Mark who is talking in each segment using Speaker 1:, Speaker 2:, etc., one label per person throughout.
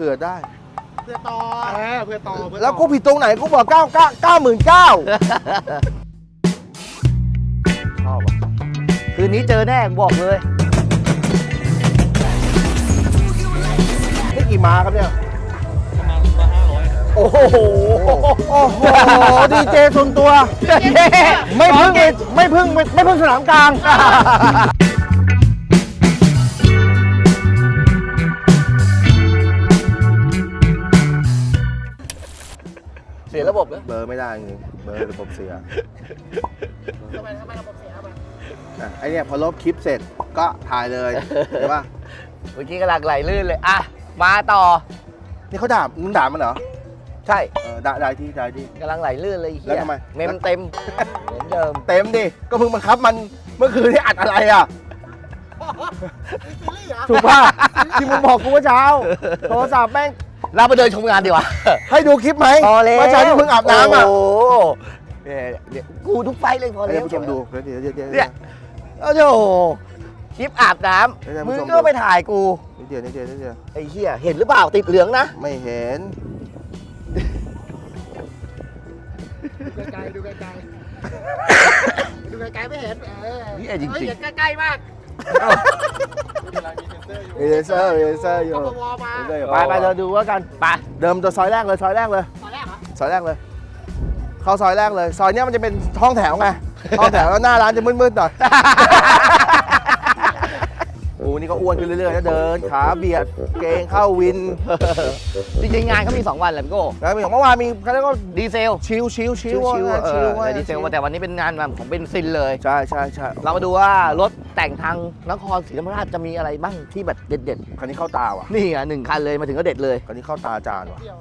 Speaker 1: เผื่อได้
Speaker 2: เพื่อต่อเออเพื่อต่อเพื่อต่อ
Speaker 1: แล้วกูผิดตรงไหนกูบอกเก้าเก้าเก้าหมื่นเก้าชอบอะ
Speaker 3: คืนนี้เจอแน่บอกเลย
Speaker 1: นี่กี่ม้าครับเนี่ย
Speaker 2: ประมาณตัวห้าร้อย
Speaker 3: โอ้โห
Speaker 1: โอ้โหดีเจส่วนตัว ไม่พึ่งไม่พึ่งไม่ไม่พึ่งสนามกลาง
Speaker 3: เบ
Speaker 1: อร์ไม่ได้จริงเบอร์ระบบเสีย
Speaker 2: ทำไมทำไมระบบเสียมา
Speaker 1: อะไอเนี่ยพอลบคลิปเสร็จก็ถ่ายเลยใช่ปะ
Speaker 3: เมื่อกี้กำลังไหลลื่นเลย อะ มาต่อ
Speaker 1: นี่เขาด่ามึงด่ามันเหรอ
Speaker 3: ใช่
Speaker 1: เออด่าด่าที่ด่าที่
Speaker 3: กำลังไหลลื่นเลยไอ้เฮี
Speaker 1: แล้ว
Speaker 3: ย
Speaker 1: ทำไม
Speaker 3: เมมเต็มเหมือนเดิม
Speaker 1: เต็มดิ ก็เพิ่งบังคับมันเมื่อคืนที่อัดอะไรอะ
Speaker 2: ซีรีส์เหรอ
Speaker 1: ถูกป่ะที่มึงบอกกูเมื่อเช้า โทรศัพท์แม่ง
Speaker 3: เราไปเดินชมงานดีกว่า
Speaker 1: ให้ดูคลิปไหม
Speaker 3: พอแล้ว
Speaker 1: เมื่อเช้าที่เพิ่งอาบน้ำอะ
Speaker 3: โอ้โหเนี่ยเดี๋ยวกูทุกไฟเลยพอ
Speaker 1: ให้
Speaker 3: แล้ว
Speaker 1: ท่านผู้ชมดูเดี๋ยวเดี๋ยวเดี๋ยว
Speaker 3: เนี่
Speaker 1: เดี๋ย
Speaker 3: ยวโอ้โหคลิปอาบน้
Speaker 1: ให้ท่านำผู้
Speaker 3: มึง
Speaker 1: ชมดู
Speaker 3: ก็ไปถ่ายกู
Speaker 1: นิดเดียวนิดเดียวนิดเดียว
Speaker 3: ไอ้เหี้ยเห็นหรือเปล่าติดเหลืองนะ
Speaker 1: ไม่เห็น
Speaker 2: ดูไกลๆดูไกลๆดูไกลๆไม่เห็นเออ
Speaker 3: เหี้ยจริงๆ
Speaker 2: เฮ้เห็นใกล้ๆมาก
Speaker 1: มีเลเซอร์มีเลเซอร์อยู่
Speaker 2: ก็วอมา
Speaker 1: เลเซอร์อยู่ไปไปเราดูว่ากัน
Speaker 3: ไป
Speaker 1: เดิมตัวซอยแรกเลยซอยแรกเลย
Speaker 2: ตอนแรกเหรอ
Speaker 1: ซอยแรกเลย เข้าซอยแรกเลย ซอยเนี้ยมันจะเป็นห้องแถวไงห้องแถวแล้วหน้าร้านจะมืดๆหน่อยโอ้นี่ก็อ้วนขึ้นเรื่อยๆนะเดินขาเบียดเกงเข้าวิน
Speaker 3: จริงๆงานเขามี 2 วันแหละพี่โก้
Speaker 1: แล้วมีของเมื่อวานมีเขาเรียกว่า
Speaker 3: ดีเซล
Speaker 1: ชิลชิลชิล
Speaker 3: ชิวๆ
Speaker 1: ว่า
Speaker 3: เอ
Speaker 1: ชิล
Speaker 3: อ
Speaker 1: ว่า
Speaker 3: แต่ดีเซลมาแต่วันนี้เป็นงานแบบของเบนซินเลย
Speaker 1: ใช่ใช่ใช่
Speaker 3: เรามาดูว่ารถแต่งทางนครศรีธรรมราชจะมีอะไรบ้างที่แบบเด็ด
Speaker 1: คันนี้เข้าตาว่ะ
Speaker 3: ๆนี่อะหนึ่งคันเลยมาถึงก็เด็ดเลย
Speaker 1: คันนี้เข้าตาอาจานว่ะ
Speaker 2: เที่ยว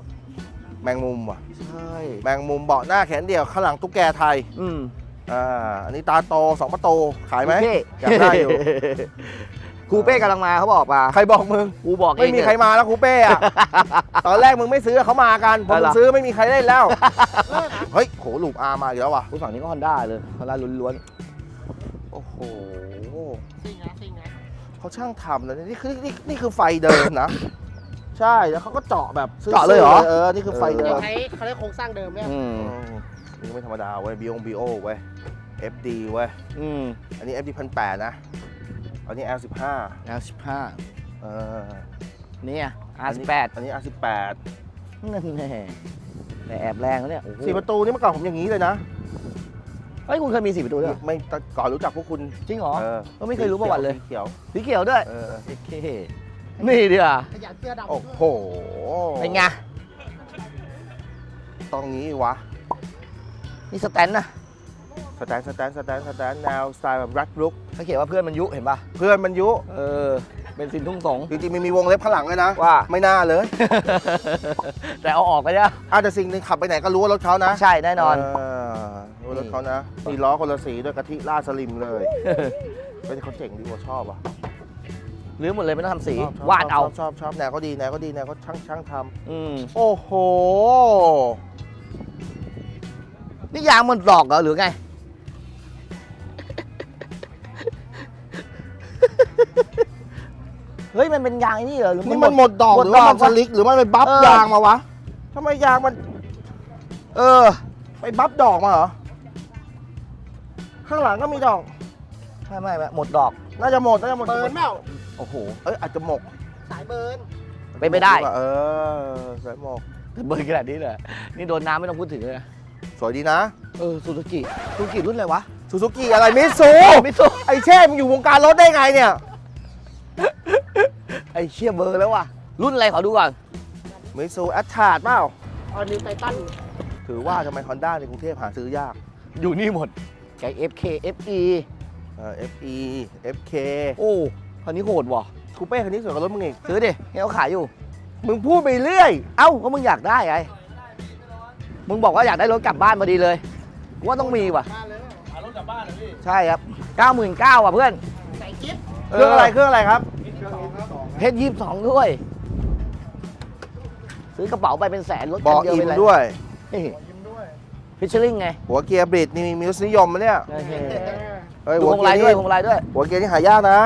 Speaker 1: แมงมุมว่ะ
Speaker 3: ใช่
Speaker 1: แมงมุมเบาะหน้าแขนเดี่ยวข้างหลังตุ๊กแกไทย
Speaker 3: อืม
Speaker 1: อ่าอันนี้ตาโตสองประตูขายไหม
Speaker 3: คูเป้
Speaker 1: อยากได้อยู่
Speaker 3: คูเป้กำลังมาเขาบอกมา
Speaker 1: ใครบอกมึง
Speaker 3: กูบอกเอง
Speaker 1: ไม่มีใครมาแล้วคูเป้อะตอนแรกมึงไม่ซื้อเขามากันพอ
Speaker 3: เอา
Speaker 1: มึ
Speaker 3: เหรอ
Speaker 1: งซื้อไม่มีใครเล่นแล้ว
Speaker 2: เลิกเหรอ
Speaker 1: เฮ้ยโหลูกอามาอีกแล้วว่ะ
Speaker 3: กูฝั่งนี้ก็ฮอนด้าเลยฮอนด้าล้วน
Speaker 1: โอ้โห
Speaker 2: ซิ่งนะซิ่งนะ
Speaker 1: เขาช่างทำเลยนี่คือนี่นี่คือไฟเดิมนะ ใช่แล้วเขาก็เจาะแบบซื่ๆ
Speaker 3: เจาะเลยเหรอ
Speaker 1: เออนี่คือไฟเดิ
Speaker 2: เขา
Speaker 1: ม
Speaker 2: ใช้เขาใช้โครงสร้างเดิมเนี่ย
Speaker 3: ๆอืม
Speaker 1: อืมนี่ไม่ธรรมดาเว้ยบีองบีโอเว้ย FD เว้ย
Speaker 3: อืม
Speaker 1: อันนี้ FD พันแปดนะ อันนี้ L15
Speaker 3: แล้วสิบห้า
Speaker 1: เออ
Speaker 3: เนี่ย
Speaker 1: อัน
Speaker 3: R
Speaker 1: นี้
Speaker 3: สิบแปด
Speaker 1: อันนี้ R18
Speaker 3: นั่นแน่แต่แอบแรงแล้วเนี่ยโอ้โห
Speaker 1: สี่ประตูนี่เมื่อก่อนผมอย่างนี้เลยนะ
Speaker 3: เฮ้ยคุณเคยมีสี่ประตูด้วยเหรอ
Speaker 1: ไม่ก่อนรู้จักพวกคุณ
Speaker 3: จริงเหรอ
Speaker 1: เออ
Speaker 3: ก็ไม่เคยรู้ประวัติเลย
Speaker 1: สีเขียว
Speaker 3: สีเขียวด้วย
Speaker 1: เออ
Speaker 3: โอเคนี่ดีอะ
Speaker 2: ขยันเสื้อดำ
Speaker 1: โอ้โห
Speaker 3: เป็นไง
Speaker 1: ต้องงี้วะ
Speaker 3: นี่สแตนนะ
Speaker 1: สแตนสแตนสแตนสแตนแนวสไตล์แบบรัดลุก
Speaker 3: เขาเขียนว่าเพื่อนมันยุเห็นป่ะ
Speaker 1: เพื่อนมันยุ
Speaker 3: เออ เป็นสินทุ่งสง
Speaker 1: จริงๆมันมีวงเล็บข้างหลังเลยนะ
Speaker 3: ว่า
Speaker 1: ไม่น่าเลย
Speaker 3: แต่เอาออกไปแล้ว
Speaker 1: อาจจะแต่สิ่งหนึงขับไปไหนก็รู้ว่ารถเขานะ
Speaker 3: ใช่แน่นอน
Speaker 1: เรู้ว่ารถเขานะมีล้อคนละสีด้วยกะทิล่าดสลิมเลย เป็นเขาเจ๋งดีกว่าชอบอะ
Speaker 3: หรือหมดเลยไม่ต้องทำสี
Speaker 1: ชอบชอบ
Speaker 3: วาดเอา
Speaker 1: ชอบชอบชอบแนวเขาดีแนวเขาดีแนวเขาช่างช่างท
Speaker 3: อืมำ
Speaker 1: โอ้โห
Speaker 3: นี่ยางมันหลอกเหรอหรือไง ฮ้ยมันเป็นยางไอ้นี่เหรอหรือ
Speaker 1: นี่มันหมดดอก
Speaker 3: หม
Speaker 1: ห
Speaker 3: ด
Speaker 1: รือ
Speaker 3: ด
Speaker 1: ว่า
Speaker 3: อก
Speaker 1: มันสลิกหรือมันไปบัฟ
Speaker 3: เออ
Speaker 1: ยางมาวะทำไมยางมัน
Speaker 3: เออ
Speaker 1: ไปบัฟดอกมาเหรอข้างหลังก็มีดอก
Speaker 3: ไม่ไม่ไม่หมดดอก
Speaker 1: น่าจะหมดน่าจะหมด
Speaker 2: เบิร์นเปล่า
Speaker 3: โอ้โห
Speaker 1: เอ้ยอาจจะหมก
Speaker 2: สายเบิร์น
Speaker 3: เป็นไปได้
Speaker 1: เออสายหมก
Speaker 3: เบอร์ขนาดนี้เลยนี่โดนน้ำไม่ต้องพูดถึงเลยนะ
Speaker 1: สวยดีนะ
Speaker 3: เออซูซูกิซูซูกิรุ่นอะไรวะ
Speaker 1: ซูซูกิอะไรมิซู
Speaker 3: มิซู
Speaker 1: ไอเช่มึงอยู่วงการรถได้ไงเนี่ย
Speaker 3: ไอเชี่ยเบอร์แล้วว่ะ รุ่นอะไรขอดูก่อน
Speaker 1: มิซูแอตชาร์ดเปล่า
Speaker 2: ออนิวไททัน
Speaker 1: ถือว่าทำไมฮอนด้าในกรุงเทพหาซื้อยาก
Speaker 3: อยู่นี่หมดแก FK FE
Speaker 1: เออ FE FK
Speaker 3: โอ้คันนี้โหดว่ะ
Speaker 1: คูเป้คันนี้สวยกว่ารถมึงอีก
Speaker 3: ซื้อดิให้เขาขายอยู่
Speaker 1: มึงพูดไปเรื่อย
Speaker 3: เอ้าก็มึงอยากได้ไงมึงบอกว่าอยากได้รถกลับบ้านพอดีเลยกูว่าต้องมีว่ะ
Speaker 2: มาเลย
Speaker 3: ใช่ครับ 99,000ว่ะเพื่อน
Speaker 2: ใส่กิ๊บ
Speaker 1: เครื่องอะไรเครื่องอะไรครับ
Speaker 3: เพชรยี่สิบสองด้วย ซื้อกระเป๋าไปเป็นแสนรถ
Speaker 1: บ
Speaker 3: คั
Speaker 1: อน
Speaker 3: เดียว
Speaker 1: อิ
Speaker 3: เป็นนไร
Speaker 1: ด้วย
Speaker 3: นี่
Speaker 2: ยิ้มด้วย
Speaker 3: ฟิชเชอร์ลิงไง
Speaker 1: หัวเกียร์บริดนี่มีรสนิยมไหมเนี่ย
Speaker 3: โอเค
Speaker 1: เฮ้ย
Speaker 3: ดู
Speaker 1: หัว
Speaker 3: พวง
Speaker 1: เกี
Speaker 3: ลายย
Speaker 1: ร์
Speaker 3: ด้วย
Speaker 1: นี่
Speaker 3: พวงลายด้วย
Speaker 1: หัวเกียร์นี่หายากนะ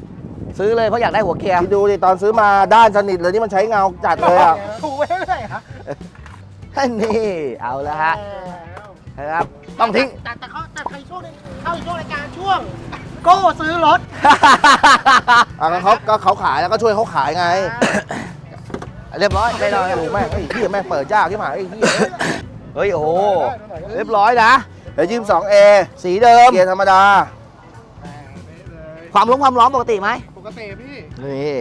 Speaker 1: 4
Speaker 3: ซื้อเลยเพราะอยากได้หัวเกียร์
Speaker 1: คิดดูดิตอนซื้อมาด้านสนิทเลยนี่มันใช้เงาจัดเลยอะ
Speaker 2: ถูไว้เรื่อยๆฮะ
Speaker 3: นี่เอาแล้วฮะนะครับ ต้องทิ้ง
Speaker 2: แต่แต่เขาแต่ใครช่วงนึงเข้าอีกช่วงรายการช่วง โก้ซื้อรถ
Speaker 1: อะก็เขาก็เขาขายแล้วก็ช่วยเขาขายไง
Speaker 3: เรียบร้อย
Speaker 1: ไม่ได้ดูแม่งไอ้เหี้ยแม่งเปิดยากที่หมายไอ้เหี้ย
Speaker 3: เฮ้ยโอ้โหเรียบร้อยนะ
Speaker 1: เดี๋ยวยืม 2A
Speaker 3: สีเดิม
Speaker 1: เกียร์ธรรมดา
Speaker 3: ความร้อนความร้อนปกติไหม
Speaker 2: ปกติพี่
Speaker 3: นี่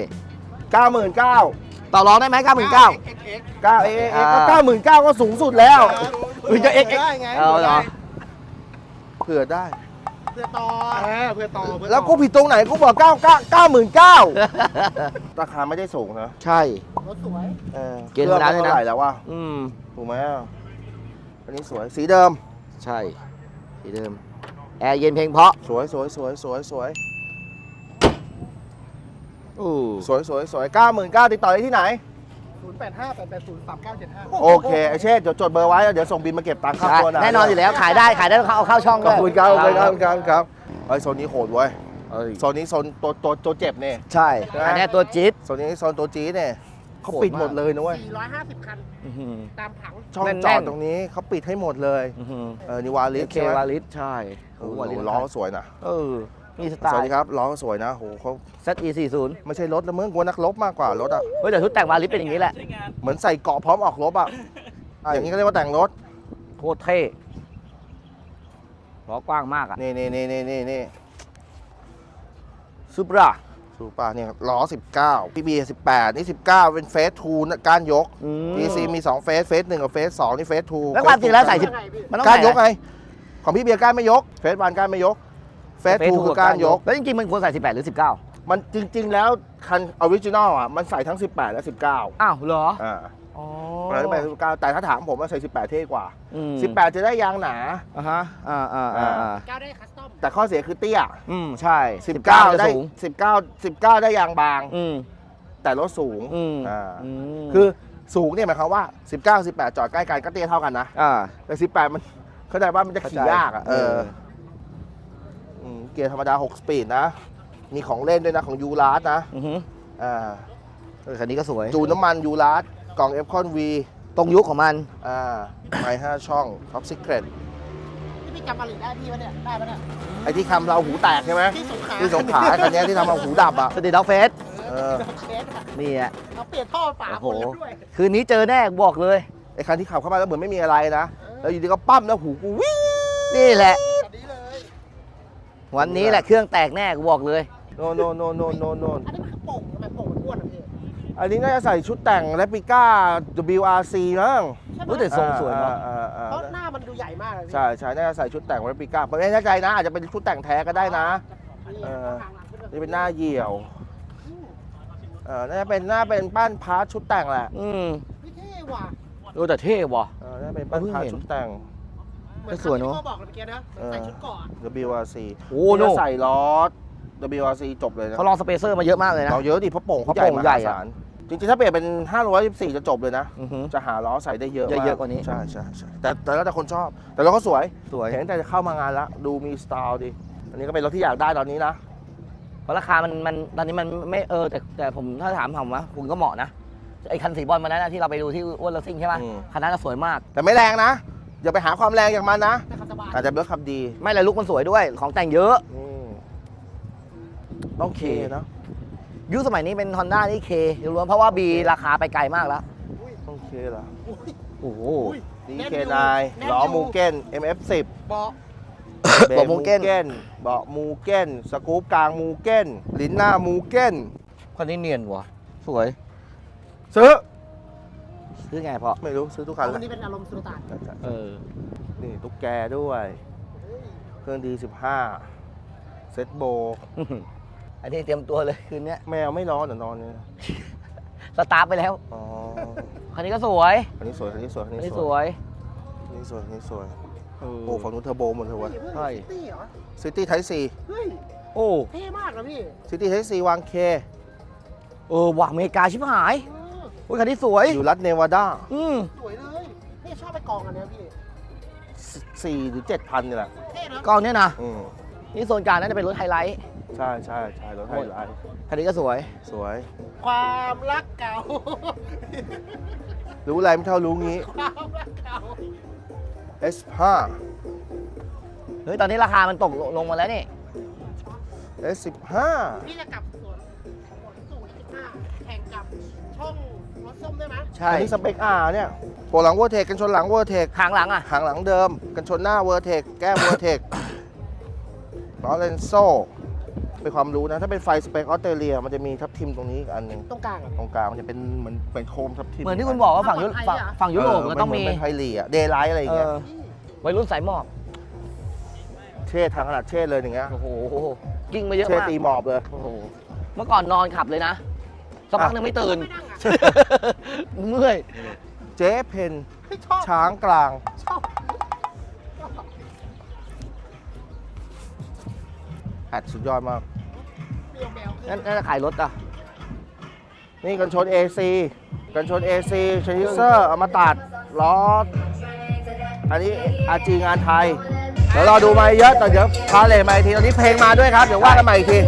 Speaker 1: 99,000
Speaker 3: ต่อรองได้ไหมเก้าหมื่นเก้า
Speaker 2: XX
Speaker 1: 9 A
Speaker 3: อ่า
Speaker 1: ก็99,000ก็สูงสุดแล้ว
Speaker 3: เฮ้ยจะ XX
Speaker 2: ได้ไง
Speaker 3: เอาเหรอ
Speaker 1: เผื่อได้
Speaker 2: เพื่อต่อเออเพื่อต่อเพื่อต่อ
Speaker 1: แล้วกูผิดตรงไหนกูบอก9 9 99,000ราคาไม่ได้สูงนะ
Speaker 3: ใช่
Speaker 2: รถสวย
Speaker 1: เออ
Speaker 3: เกียร์ธรรมดาด้วยนะ
Speaker 1: เท่าไหร่แล้ววะ
Speaker 3: อืม
Speaker 1: ถูกไหมอะอันนี้สวยสีเดิม
Speaker 3: ใช่สีเดิม แอร์เย็นเพลงเพราะ
Speaker 1: สวยสวยสวยสวยสวย
Speaker 3: อู้
Speaker 1: สวยสวยสวย99,000ติดต่อได้ที่ไหน
Speaker 2: 085 880 3975
Speaker 1: โอเคไอเช่เดี๋ยวจดเบอร์ไว้แล้วเดี๋ยวส่งบินมาเก็บตังค่า
Speaker 3: ใช่
Speaker 1: ตัวนะ
Speaker 3: แน่นอนอยู่แล้วขายได้ขายได้ต้องเอาเข้าช่อง
Speaker 1: ข
Speaker 3: ด้
Speaker 1: อบ
Speaker 3: วย
Speaker 1: คุณครับขอบคุณครับขอบคุณครับครับไอยโซนนี้โหดเว้ยโซนนี้โซนตัวตัวตัวเจ็บเนี่ย
Speaker 3: ใช่อันเนี้ยตัวจี๊ด
Speaker 1: โซนนี้โซนตัวจี๊ดเนี่ยเขา
Speaker 3: โหด
Speaker 1: ปิดหมด
Speaker 3: มาก
Speaker 1: เลยนะเว้ย
Speaker 2: 450 คัน
Speaker 3: อื้อหือ
Speaker 2: ตามผัง
Speaker 1: ช่อง
Speaker 3: แน่นๆ
Speaker 1: จอดตรงนี้เขาปิดให้หมดเลย
Speaker 3: อื้อหือ
Speaker 1: เออนี่วาลิส
Speaker 3: เค
Speaker 1: ใช่ไหม
Speaker 3: วาลิสใช่
Speaker 1: โอ้โห
Speaker 3: วาลิส
Speaker 1: ล้อสวยนะ
Speaker 3: เออ มีสไต
Speaker 1: สวัส
Speaker 3: ล์
Speaker 1: ดีครับล้อสวยนะโหเขา
Speaker 3: ZE 40
Speaker 1: ไม่ใช่รถแล้วมึงกลัวนักรบมากกว่ารถอะ
Speaker 3: เฮ้ยแต่ชุดแต่งวาลิสเป็นอย่างนี้แหละ
Speaker 1: เหมือนใส่เกราะพร้อมออกรบอะอย่างนี้ก็เรียกว่าแต่งรถ
Speaker 3: โคตรเท่ล้อกว้างมากอะ
Speaker 1: นี่นี่นี่นี่นี่นี่
Speaker 3: ซูปรา
Speaker 1: สูป่ะเนี่ยล้อ 19พี่บี18 นี่ 19 เป็นเฟสทูนะก้านยก
Speaker 3: อืม
Speaker 1: PC มี2เฟสเฟสหนึ่งกับเฟสสองนี่เฟสทู
Speaker 3: แล้วความจริงแล้วใส่สิบ
Speaker 2: ยังไงพี่
Speaker 3: มันต้อง
Speaker 1: ก้าน
Speaker 3: ใส่
Speaker 1: ยกไง ของพี่เบียร์ก้านไม่ยก เฟสวันก้านไม่ยก เฟสทูคือก้านยก
Speaker 3: แล้วจริงๆ มันควรใส่ 18 หรือ 19
Speaker 1: มันจริง ๆ แล้วคันออริจินอลอะมันใส่ทั้ง 18 และ 19
Speaker 3: อ้าวเหรอ
Speaker 1: อ่า
Speaker 3: อ๋อ
Speaker 1: แล้วไป19 แต่ถ้าถามผมว่าใส่ 18 เท่กว่า
Speaker 3: อืม
Speaker 1: 18 จะได้ยางหนา
Speaker 3: อ่าฮะอ่าอ่าอ่าอ่า
Speaker 2: ก้าวได้คัสตอม
Speaker 1: แต่ข้อเสียคือเตี้ย
Speaker 3: อืมใช่
Speaker 1: 19
Speaker 3: จะ
Speaker 1: ได้
Speaker 3: สูง
Speaker 1: 19 19 ได้ยางบาง
Speaker 3: อืม
Speaker 1: แต่รถสูง
Speaker 3: อืม
Speaker 1: อ่า
Speaker 3: อืม
Speaker 1: คือสูงเนี่ยหมายความว่า 19 18 จอดใกล้กันก็เตี้ยเท่ากันนะ
Speaker 3: อ่า
Speaker 1: แต่ 18 มันเข้าใจว่ามันจะขี่ยากอะเออม เกียร์ธรรมดา 6 สปีดนะ มีของเล่นด้วยนะของยูราสนะ
Speaker 3: อือหือ
Speaker 1: อ่า
Speaker 3: เออคันนี้ก็สวย
Speaker 1: จูนน้ำมันยูราสกล่องเอฟคอนวี
Speaker 3: ตรงยุคของมัน
Speaker 1: อ่าไม้ห้าช่องท็อปซิกเรต
Speaker 2: ที่พี่จำมาลีได้พี่ปะเนี่ย ได้ปะเนี่ย
Speaker 1: ไอ้ที่คำเราหูแตกใช่ไหม
Speaker 2: ที่สงขลา
Speaker 1: ที่สงขลาคันเนี้ยที่ทำเอาหูดับอะ
Speaker 3: สตรีทด็อกเฟส
Speaker 1: เออ
Speaker 2: เคสอะ
Speaker 3: นี่อะ
Speaker 2: เอาเปลี่ยนท่อฝา
Speaker 3: โอ้
Speaker 2: บ
Speaker 3: โห
Speaker 2: นแล้วด้วย
Speaker 3: คืนนี้เจอแน่กูบอกเลย
Speaker 1: ไอ้คันที่ขับเข้ามาแล้วเหมือนไม่มีอะไรนะ แล้วอยู่ดีก็ปั้มแล้วหูกูวิ่ง
Speaker 3: นี่แหละ
Speaker 2: แบบนี้เลย
Speaker 3: วันนี้แหละเครื่องแตกแน่กูบอกเลย
Speaker 1: โนโนโนโนโนโน
Speaker 2: อันนี้มันคือโป่งทำไมโป่งมันอ้วนอะพี่
Speaker 1: อันนี้น่าจะใส่ชุดแต่งแรปปิก้า WRC มั้ง
Speaker 2: ใช่ไหม
Speaker 3: รู้แต่ ทรงสวยเนาะ
Speaker 1: อ่าอ่า
Speaker 2: เพราะ
Speaker 1: อ่า
Speaker 2: หน้ามันดูใหญ่มากเลยพี่
Speaker 1: ใช่ใช่น่าจะใส่ชุดแต่งแรปปิก้าไม่แน่ใจนะ อาจจะเป็นชุดแต่งแท้ก็ได้นะ
Speaker 2: นี่
Speaker 1: เออ
Speaker 2: ทางหลังขึ้นมา
Speaker 1: นี่เป็นหน้าเหี่ยวเออน่าจะเป็นหน้าเป็นป้านพาร์ทชุดแต่งแหละ
Speaker 3: อืม
Speaker 2: พี่เท่ว่ะ
Speaker 3: โอ้แต่เท่ว่ะ
Speaker 1: เออน่าจะเป็นป้านพาร์ทชุดแต่ง
Speaker 2: เหมือน
Speaker 3: สวยเนอะ
Speaker 2: ที่พ่อบอกเลยเมื่อกี้นะเหมือนใส่ชุดเกราะ
Speaker 1: WRC
Speaker 3: โอ้
Speaker 1: นี่
Speaker 3: โน่
Speaker 1: ก็ใส่ล้อ WRC จบเลยนะ
Speaker 3: เขาลองสเปเซอร์มาเยอะมากเลยนะ
Speaker 1: เราเยอะดิเพราะโป่งเขา
Speaker 3: เพราะ
Speaker 1: ใหญ่
Speaker 3: โป่ง
Speaker 1: ม
Speaker 3: ใหญ่
Speaker 1: หา
Speaker 3: อะ
Speaker 1: ศาลจริงๆ ถ้าเปลี่ยนเป็น524จะจบเลยนะ
Speaker 3: อือหือ
Speaker 1: จะหาล้อใส่ได้เยอะม
Speaker 3: เยอะๆกว่านี้
Speaker 1: ใช่ใช่ใช่แต่แต่แล้วแต่คนชอบ แต่เราก็สวย
Speaker 3: สวย
Speaker 1: เห็นแต่จะเข้ามางานแล้วดูมีสไตล์ดิอันนี้ก็เป็นรถที่อยากได้ตอนนี้นะ
Speaker 3: เพราะราคามันมันตอนนี้มันไม่เออแต่แต่ผมถ้าถามผมว่าคุณก็เหมาะนะไอ้คันสีบอลมานั้นนะที่เราไปดูที่อ้วนเลสซิ่งใช่ไหม
Speaker 1: อืม
Speaker 3: คันนั้นนะสวยมาก
Speaker 1: แต่ไม่แรงนะ อย่าไปหาความแรงอย่างมันนะ
Speaker 2: แต่ขับสบาย
Speaker 1: อาจจะเป็นรถขับดี
Speaker 3: ไม่เลยลุกมันสวยด้วย ของแต่งเยอะ
Speaker 1: อืมต้องเคนะ
Speaker 3: ยุคสมัยนี้เป็น Honda นี่เคล้วนๆเพราะว่า B ราคาไปไกลมากแล้ว
Speaker 1: ต้องเคเหรอ
Speaker 2: อุ้ย
Speaker 3: โอ้โห
Speaker 2: อุ้ย
Speaker 1: ดี
Speaker 2: แน่น
Speaker 1: เค
Speaker 2: อยู่
Speaker 1: นาย
Speaker 2: แน่น
Speaker 1: ล้อ
Speaker 2: อยู่
Speaker 1: มูเก้น MF10
Speaker 2: เบาะ
Speaker 1: เบร
Speaker 3: เบาะมูเก้น
Speaker 1: เบาะมูเก้น สกู๊ปกลางมูเก้น ลิ้นหน้ามูเก้น
Speaker 3: คันนี้เนียนว่ะ สวย
Speaker 1: ซื้อ
Speaker 3: ซื้อไงพอ
Speaker 1: ไม่รู้ซื้อทุกคัน
Speaker 2: วั
Speaker 1: แล้
Speaker 2: น
Speaker 1: ว
Speaker 2: นี้เป็นอารมณ์สุลต่าน
Speaker 3: เออ
Speaker 1: นี่ตุ๊กแกด้วย เครื่องดี15เซ็ตโบ
Speaker 3: อันนี้เตรียมตัวเลยคืนเนี้ย
Speaker 1: แมวไม่ร้อนเหรอนอนเนี่ย
Speaker 3: สตาร์ทไปแล้ว
Speaker 1: อ๋อ
Speaker 3: คันนี้ก็สวย
Speaker 1: อันนี้สวย อันนี้สวย อัน
Speaker 3: อัน
Speaker 1: นี้
Speaker 3: นี้
Speaker 1: ส
Speaker 3: ส
Speaker 1: วย
Speaker 3: วย
Speaker 1: อันนี้สวยอันนี้สวย
Speaker 3: เออ
Speaker 1: โอ้ฝั่งนู้นเทอร์โบหมดเลยเวะ
Speaker 3: ใช่
Speaker 2: ซิตี้เหรอ
Speaker 1: ซิตี้ไทซี
Speaker 2: เฮ้ย
Speaker 3: โอ้
Speaker 2: เท่มากนะพี่
Speaker 1: ซิตี้ไทซีวางเค
Speaker 3: เออว่ะอเมริกาชิบหาย
Speaker 2: เอ อ
Speaker 3: โอ้ยคันนี้สวย
Speaker 1: อยู่รัฐเนวาดา
Speaker 3: อืม
Speaker 2: สวยเลยพี่ชอบไปกองอันเนี้ยพี่
Speaker 1: สี่หรือเจ็ดพันนี่แหละ
Speaker 2: เท่นะ
Speaker 3: กล้องเนี้ยนะ
Speaker 1: อืม
Speaker 3: นี่โซนกลางน่าจะเป็นรถไฮไลท์
Speaker 1: ใช่ใช่ใช่รถไฮไลท์
Speaker 3: คันนี้ก็สวย
Speaker 1: สวย
Speaker 2: ความรักเก่า
Speaker 1: รู้อะไรไม่เท่ารู้งี้
Speaker 2: ความรักเก่า
Speaker 1: S5
Speaker 3: เฮ้ย ตอนนี้ราคามันตกลงมาแล้วนี่
Speaker 1: S15
Speaker 2: พี่จะกลับสวนสวนสู่25แข่งกับช่อง รถส้มได้ไหม
Speaker 3: ใช่
Speaker 1: อันนี้สเปค R เนี่ยโปรหลังเวอร์เทกกันชนหลังเวอร์เทก
Speaker 3: หางหลังอะ
Speaker 1: หางหลังเดิม กันชนหน้าเวอร์เทกแก้มเวอร์เทกล้อเลนโซเป็นความรู้นะ ถ้าเป็นไฟสเปคออสเตรเลีย มันจะมีทับทิมตรงนี้อีกอันหนึ่ง
Speaker 2: ตรงกลางอะ
Speaker 1: ตรงกลางมันจะเป็นเหมือนเป็นโคมทับทิม
Speaker 3: เหมือนที่คุณบอกว่าฝั่งยุ
Speaker 2: ฝั่งไทย
Speaker 3: ฝั่ง
Speaker 2: อะ
Speaker 3: ฝั่งยุโรปก็ต้องมี
Speaker 1: เเป็นไพลีอะเดย์ไลท์อะไรอย่าง
Speaker 3: เอ
Speaker 1: เงี้ย
Speaker 3: อวัยรุ่นสายหมอบ
Speaker 1: เช่ทางขนาดเช่เลยอย่างเงี้ย
Speaker 3: โอ้โหกิ้งมาเยอะ
Speaker 1: เช่
Speaker 3: มาก
Speaker 1: ตีหมอบเลย
Speaker 3: โอ้โหเมื่อก่อนนอนขับเลยนะ สักพักหนึ่งไม่ตื่น
Speaker 2: ไม่นั่งอะ
Speaker 3: เมื่อย
Speaker 1: เจ๊เพน
Speaker 2: ไม่ชอบ
Speaker 1: ช้างกลาง
Speaker 2: ชอบ
Speaker 1: แอดสุดยอดมาก
Speaker 2: เบียวแบวขึ้
Speaker 3: นั่
Speaker 2: น
Speaker 3: นน่าจะขายรถอะ
Speaker 1: นี่กันชน AC กันชน AC ชนิเซอร์เอามาตัดล้ออันนี้อาจีงานไทย เดี๋ยวรอดูมาเยอะแต่เดี๋ยวพาเลทมาอีกที ตอนนี้เพลงมาด้วยครับ เดี๋ยวว่ากันใหม่อีกที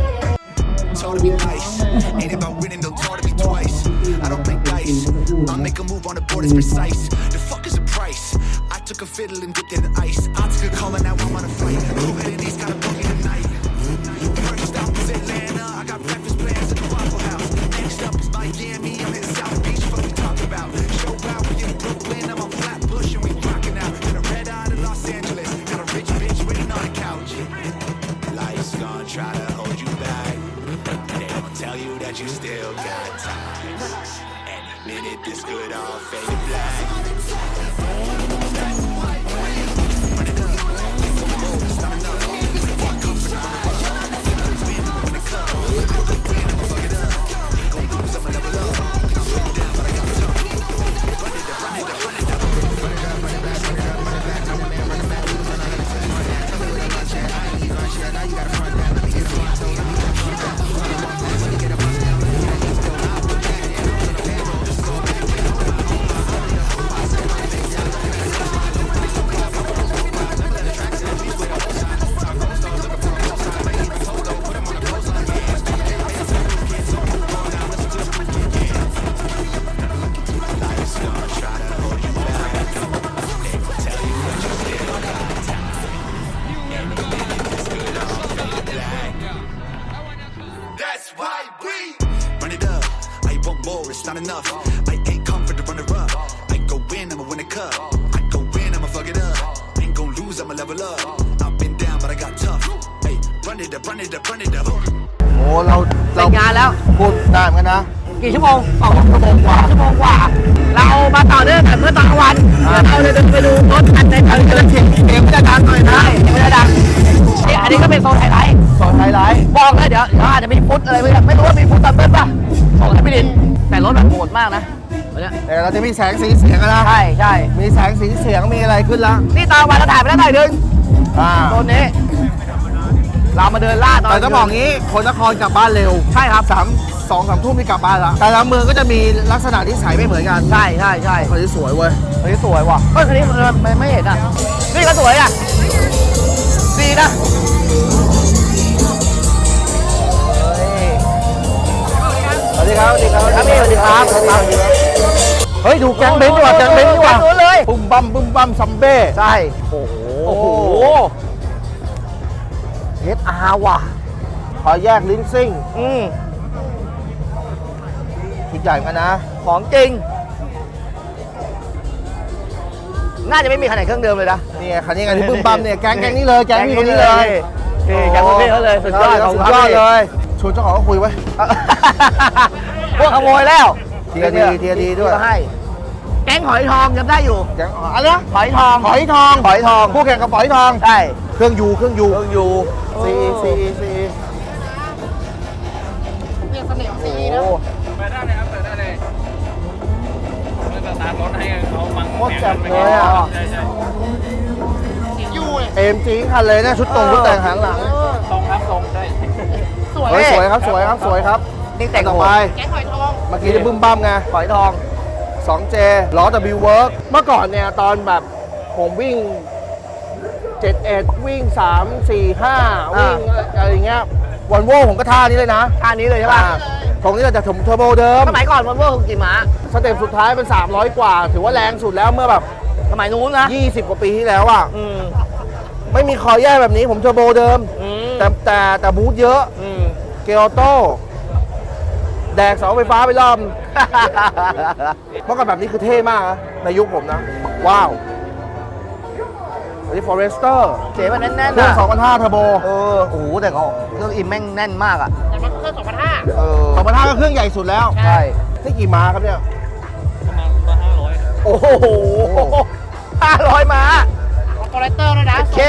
Speaker 4: told to be nice. Ain't about winning, they'll told to be twice. I don't play dice. I make a move on the board, it's precise. The fuck is the price? I took a fiddle and dipped in ice. Took a call and now I'm on a flight. Ruben and he's got a boogie baby. More, it's not enough. I ain't come for the runner up. I go win, I'ma win a cup. I go win, I'ma fuck it up. Ain't gon' lose, I'ma level up. I've been down, but I got tough. Hey, run it up, run it up, run it up.
Speaker 1: โอ้เรา
Speaker 3: เสร็
Speaker 1: เรา
Speaker 3: จงานแล้ว
Speaker 1: พูดนานกันนะ
Speaker 3: กี่ชั่วโมงสองชั่วโมงกว่าชั่วโมงกว่า เรามาต่อเนื่องกันเมื่อตอนกลางวันเราจะเดินไปดูรถคันในคันเกินเสียงเสียงไม่ได้ดังหน่อยนะไม่ได้ดังนี่อันนี้ก็เป็นโซนไฮไลท์
Speaker 1: สอนไฮไลท์
Speaker 3: บอกเลยเดี๋ยวเดี๋ยวอาจจะมีฟุตอะไรไม่รู้ไม่รู้ว่ามีฟุตตับเบิ้ลป่ะของให้พี่ดิน แต่รถแบบโหดมากนะวันเนี้ย
Speaker 1: แต่เราจะมีแสงสีเสียงกันนะ
Speaker 3: ใช่ใช่
Speaker 1: มีแสงสีเสียงมีอะไรขึ้นละ
Speaker 3: นี่ตอนวันเราถ่ายไปแล้วหน่อยนึง
Speaker 1: อ่า
Speaker 3: โซนนี้ เรามาเดินล่าตอน
Speaker 1: แต่ต้องบอกงี้คนนครกลับบ้านเร็ว
Speaker 3: ใช่ครับ
Speaker 1: สามสองสามทุ่มที่กลับบ้านละแต่ละเมืองก็จะมีลักษณะนิสัยไม่เหมือนกัน
Speaker 3: ใช่ใช่ใช่
Speaker 1: คนที่สวยเว้ย
Speaker 3: เฮ้ยสวยว่ะเฮ้ยคันนี้เออไม่ไม่เห็นอะนี่ก็สวยอะดีนะ
Speaker 1: วัสดีครับสวัสดีครับ
Speaker 3: ครับพี่สวัสดีครับ
Speaker 1: สวัสดีครับเฮ้ยดูแก๊งเบนซ์ดีกว่าแก๊งเบนซ์ดีกว่า
Speaker 3: แก๊งนู้นเลย
Speaker 1: บุ้มบัมบุ้มบัมซัมเบ้
Speaker 3: ใช่
Speaker 1: โอ้โห
Speaker 3: โอ้โหเฮดอาว่ะ
Speaker 1: ขอแยกลิ้นซิ่ง
Speaker 3: อืม
Speaker 1: ชุดใหญ่เหมือนกันนะ
Speaker 3: ของจริง น่าจะไม่มีคันไหนเครื่องเดิมเลยนะ
Speaker 1: นี่ไงคันนี้กันที่บึ้มบัมเนี่ยแก๊งแก๊งนี้เลยแก๊งนี้คนนี้เลย
Speaker 3: นี่แก๊งพวกพี่เขาเลยสุดยอดขอบ
Speaker 1: สุ
Speaker 3: คุณ
Speaker 1: ด
Speaker 3: ค
Speaker 1: ย
Speaker 3: รับ
Speaker 1: อดเลย ชวนเจ้าของก็คุยไว้
Speaker 3: พวกขโมยแล้ว
Speaker 1: เทียดีเทียดีด้วย
Speaker 3: ก็ให้แก๊งหอยทองจำได้อยู่
Speaker 1: แก๊งอ๋ออะไรนะ
Speaker 3: หอยทอง
Speaker 1: หอยทอง
Speaker 3: หอยทอง
Speaker 1: คู่แข่งกับหอยทอง
Speaker 3: ใช่
Speaker 1: เครื่องยูเครื่องยู
Speaker 3: เครื่องยู
Speaker 1: ซีซีซี
Speaker 2: เนี่ยเสน่ห์ซีนะ
Speaker 1: โอ้
Speaker 5: เปิดได้เลยครับเปิดได้เลยเมื่อสตาร์ทรถให้เขาฟัง
Speaker 1: โคตรแจ่มเลยอะ
Speaker 5: ใช่ใช่
Speaker 2: ยูเนี่ย
Speaker 1: เอ็มจีคันเลยนะชุดตรงชุดแต่งหางหลัง
Speaker 2: เออ
Speaker 5: ตรงครับตรงได้
Speaker 2: ส วย
Speaker 1: เฮ้ยสวยครับสวยครับสวยครับ
Speaker 3: นี่แต่ง
Speaker 1: ต่อ
Speaker 3: โห
Speaker 1: ไป
Speaker 3: ด
Speaker 2: แก๊งหอยทอง
Speaker 1: เมื่อกี้ที่บึ้มบ้ามไง
Speaker 3: หอยทอง
Speaker 1: 2J ล้อ W Work เมื่อก่อนเนี่ยตอนแบบผมวิ่ง 71 วิ่ง 3 4 5 วิ่งอะไรอย่างเงี้ยวอลโว่ผมก็ท่านี้เลยนะ
Speaker 3: ท่านี้เลยใช่ป่ะ
Speaker 1: อ่าตรงนี้เราจะถุงเทอร์โบเดิม
Speaker 3: สมัยก่อนวอลโว่คือกี่ม้า
Speaker 1: สเต็ปสุดท้ายเป็น 300 กว่า ถือว่าแรงสุดแล้วเมื่อแบบ
Speaker 3: สมัยนู้นนะ
Speaker 1: 20 กว่าปีที่แล้วอะ
Speaker 3: อืม
Speaker 1: ไม่มีคอแย่แบบนี้ผมเทอร์โบเดิม
Speaker 3: อืม
Speaker 1: แต่แต่แต่บูทเยอะ
Speaker 3: อืม
Speaker 1: เกียร์ออโต้แดกเสาไฟฟ้าไปรอบเมื่อก่อนแบบนี้คือเท่มากนะในยุคผมนะ ว้าว อันนี้ Forester
Speaker 3: เจ๋มันแน่น
Speaker 1: เค
Speaker 3: ๆ
Speaker 1: รื่อง
Speaker 3: อะ
Speaker 1: 2,500เทอร์โบ
Speaker 3: เออโอ้โหแต่ก็เครื่องอิมแม่งแน่นมากอะ
Speaker 2: แต่มันเครื่อง2,500
Speaker 3: เออ
Speaker 1: 2,500ก็เครื่องใหญ่สุดแล้ว
Speaker 3: ใช่
Speaker 1: นี่กี่ม้าครับเนี่ย
Speaker 5: ประมาณร้อยห้าร้อย
Speaker 3: โอ้โหห้าร้อยม้า
Speaker 2: ของฟอเรสเตอร์ด้วยนะ
Speaker 3: เค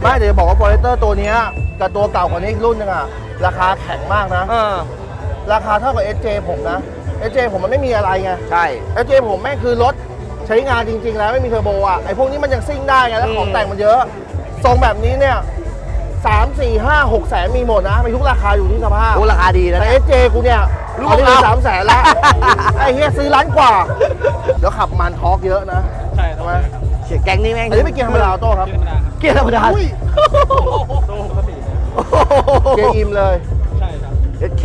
Speaker 1: ไม่เดี๋ยวจะบอกว่า Forester ตัวเนี้ยกับตัวเก่ากว่านี้อีกรุ่นนึงอะ ราคาแข็งมากนะ
Speaker 3: เออ
Speaker 1: ราคาเท่ากับ SJ ผมนะ SJ ผมมันไม่มีอะไรไง
Speaker 3: ใช่
Speaker 1: SJ ผมแม่งคือรถใช้งานจริง ๆ แล้วไม่มีเทอร์โบอะไอ้พวกนี้มันยังซิ่งได้ไงแล้วของ
Speaker 3: อืม
Speaker 1: แต่งมันเยอะ ทรงแบบนี้เนี่ยสามสี่ห้าหกแสนมีหมดนะมีทุกราคาอยู่ที่สภาพ
Speaker 3: โอ้ราคาดีนะ
Speaker 1: แต่
Speaker 3: เนี่ย
Speaker 1: SJ กูเนี่ย
Speaker 3: ลูก
Speaker 1: เอาที่
Speaker 3: เอา
Speaker 1: สามแสนละไอ้เฮียซื้อล้านกว่าแล้วขับมันทอร์กเยอะนะ
Speaker 5: ใช่
Speaker 1: ใช่ไหม
Speaker 3: เฉียแก๊งนี้แม่ง
Speaker 1: อันนี้ไม่เกียร์ธรรมดาออโต้ครับ
Speaker 5: เกียร์ธรรมดาครับ
Speaker 3: เกียร์ธรรมดา
Speaker 5: โตปกติ
Speaker 1: เกียร์อิมเลย
Speaker 5: ใช่ครับ
Speaker 3: เค